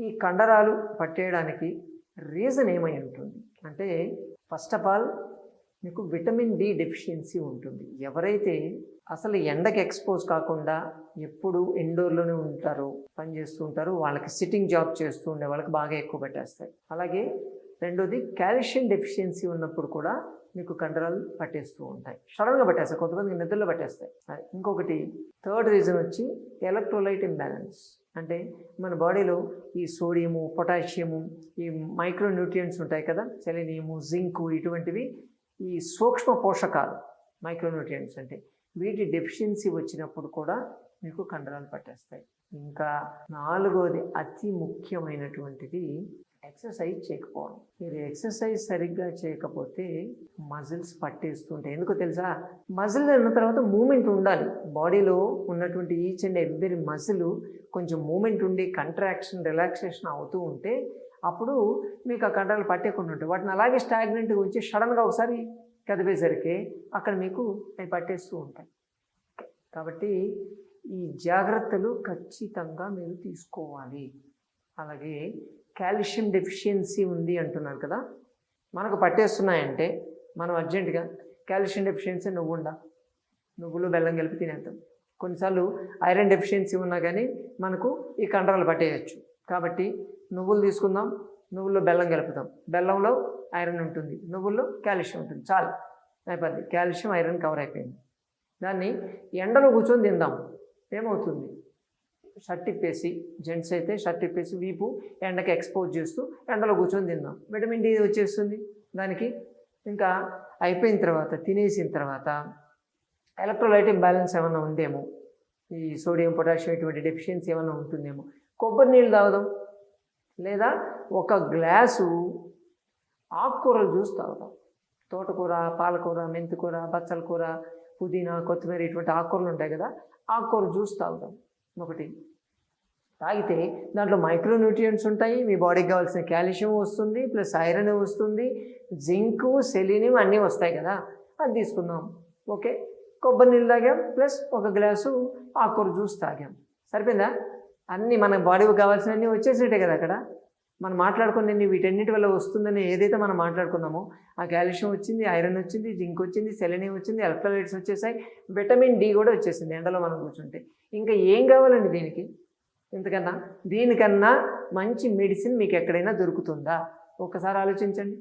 ఈ కండరాలు పట్టేయడానికి రీజన్ ఏమై ఉంటుంది? అంటే ఫస్ట్ ఆఫ్ ఆల్ మీకు విటమిన్ డి డెఫిషియన్సీ ఉంటుంది. ఎవరైతే అసలు ఎండకి ఎక్స్పోజ్ కాకుండా ఎప్పుడు ఇండోర్లోనే ఉంటారో పని చేస్తూ ఉంటారో వాళ్ళకి సిట్టింగ్ జాబ్ చేస్తూ ఉండే వాళ్ళకి బాగా ఎక్కువ పట్టేస్తాయి. అలాగే రెండోది కాల్షియం డెఫిషియన్సీ ఉన్నప్పుడు కూడా మీకు కండరాలు పట్టేస్తూ ఉంటాయి. సడన్గా పట్టేస్తాయి కొంతమంది నిద్రలో పట్టేస్తాయి. ఇంకొకటి థర్డ్ రీజన్ వచ్చి ఎలక్ట్రోలైట్ ఇంబ్యాలెన్స్. అంటే మన బాడీలో ఈ సోడియము పొటాషియము ఈ మైక్రో న్యూట్రియంట్స్ ఉంటాయి కదా సెలీనియము జింకు ఇటువంటివి ఈ సూక్ష్మ పోషకాలు మైక్రోన్యూట్రియంట్స్ అంటే వీటి డెఫిషియన్సీ వచ్చినప్పుడు కూడా మీకు కండరాలు పట్టేస్తాయి. ఇంకా నాలుగోది అతి ముఖ్యమైనటువంటిది ఎక్సర్సైజ్ చేయకపోవడం. మీరు ఎక్సర్సైజ్ సరిగ్గా చేయకపోతే మజిల్స్ పట్టేస్తుంటాయి. ఎందుకో తెలుసా? మజిల్ అన్న తర్వాత మూమెంట్ ఉండాలి. బాడీలో ఉన్నటువంటి ఈచ్ అండ్ ఎవ్రీ మజిల్ కొంచెం మూమెంట్ ఉండి కంట్రాక్షన్ రిలాక్సేషన్ అవుతూ ఉంటే అప్పుడు మీకు ఆ కండరాలు పట్టేకుండా ఉంటాయి వాటిని అలాగే స్టాగ్నెంట్గా ఉంచి సడన్గా ఒకసారి కదిపేసరికి అక్కడ మీకు అవి పట్టేస్తూ ఉంటాయి. కాబట్టి ఈ జాగ్రత్తలు ఖచ్చితంగా మీరు తీసుకోవాలి. అలాగే కాల్షియం డెఫిషియన్సీ ఉంది అంటున్నారు కదా. మనకు పట్టేస్తున్నాయంటే మనం అర్జెంటుగా కాల్షియం డెఫిషియన్సీ నువ్వు ఉండా. నువ్వులు బెల్లం కలిపి తినేద్దాం. కొన్నిసార్లు ఐరన్ డెఫిషియన్సీ ఉన్నా కానీ మనకు ఈ కండరాలు పట్టేయచ్చు. కాబట్టి నువ్వులు తీసుకుందాం నువ్వుల్లో బెల్లం కలుపుతాం. బెల్లంలో ఐరన్ ఉంటుంది నువ్వుల్లో కాల్షియం ఉంటుంది. చాలు అయిపోద్ది. కాల్షియం ఐరన్ కవర్ అయిపోయింది. దాన్ని ఎండలో కూర్చొని తిందాం. ఏమవుతుంది? షర్ట్ ఇప్పేసి జెంట్స్ అయితే షర్ట్ ఇప్పేసి వీపు ఎండకి ఎక్స్పోజ్ చేస్తూ ఎండలో కూర్చొని తిన్నాం. విటమిన్ డి వచ్చేస్తుంది? దానికి ఇంకా అయిపోయిన తర్వాత తినేసిన తర్వాత ఎలక్ట్రోలైట్ ఇంబ్యాలెన్స్ ఏమైనా ఉందేమో? ఈ సోడియం పొటాషియం ఇటువంటి డెఫిషియన్సీ ఏమైనా ఉంటుందేమో? కొబ్బరి నీళ్ళు తాగుదాం. లేదా ఒక గ్లాసు ఆకుకూరలు జ్యూస్ తాగుదాం. తోటకూర పాలకూర మెంతికూర బచ్చల కూర పుదీనా కొత్తిమీర ఇటువంటి ఆకుకూరలు ఉంటాయి కదా ఆకుకూర జ్యూస్ తాగుదాం. ఒకటి. తాగితే దాంట్లో మైక్రోన్యూట్రియంట్స్ ఉంటాయి మీ బాడీకి కావాల్సిన కాల్షియం వస్తుంది ప్లస్ ఐరన్ వస్తుంది జింకు సెలీనియం అన్నీ వస్తాయి కదా అది తీసుకుందాం. ఓకే. కొబ్బరి నీళ్ళు తాగాం ప్లస్ ఒక గ్లాసు ఆకుకూర జ్యూస్ తాగాం. సరిపోయిందా? అన్నీ మన బాడీకి కావాల్సినవన్నీ వచ్చేసినట్టే కదా అక్కడ. మనం మాట్లాడుకునే వీటన్నిటి వల్ల వస్తుందని ఏదైతే మనం మాట్లాడుకున్నామో ఆ కాల్షియం వచ్చింది ఐరన్ వచ్చింది జింక్ వచ్చింది సెలెనియం వచ్చింది ఎలక్ట్రోలైట్స్ వచ్చేసాయి విటమిన్ డి కూడా వచ్చేసింది ఎండలో మనం కూర్చుంటే. ఇంకా ఏం కావాలండి దీనికి? ఇంతకన్నా దీనికన్నా మంచి మెడిసిన్ మీకు ఎక్కడైనా దొరుకుతుందా? ఒక్కసారి ఆలోచించండి.